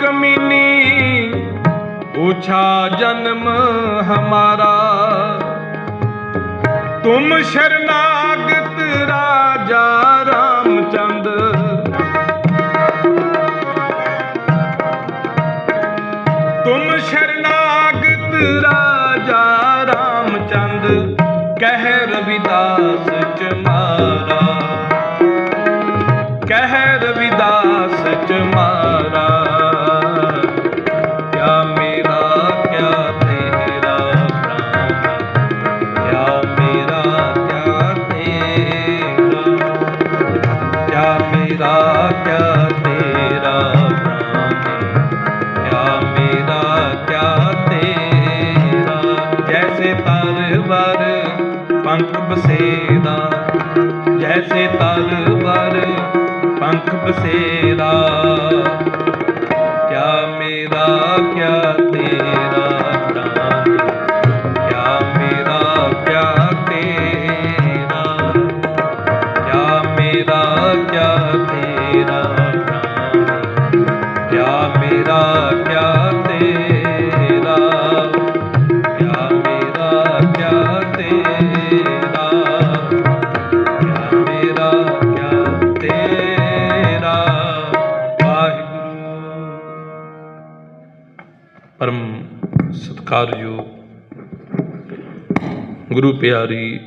ਕਮੀਨੀ ਉਛਾ ਜਨਮ ਹਮਾਰਾ ਤੁਮ ਸ਼ਰਨਾਗਤ ਰਾਜਾ ਰਾਮਚੰਦ ਤੁਮ ਸ਼ਰਨਾਗਤ ਰਾਜਾ ਰਾਮਚੰਦ ਕਹਿ ਰਵਿਦਾਸ ਚਮਾਰਾ ਕਹਿ ਰਵਿਦਾਸ ਚਮਾਰਾ ਮੇਰਾ ਕਿਆ ਤੇਰਾ ਨਾਮ ਕਿਆ ਮੇਰਾ ਕਿਆ ਤੇਰਾ? ਜੈਸੇ ਤਲਵਾਰ ਪੰਖ ਬਸੇਰਾ। ਜੈਸੇ ਤਲਵਾਰ ਪੰਖ ਬਸੇਰਾ। ਕਿਆ ਮੇਰਾ ਕਿਆ ਪਰਮ ਸਤਿਕਾਰਯੋਗ ਗੁਰੂ ਪਿਆਰੀ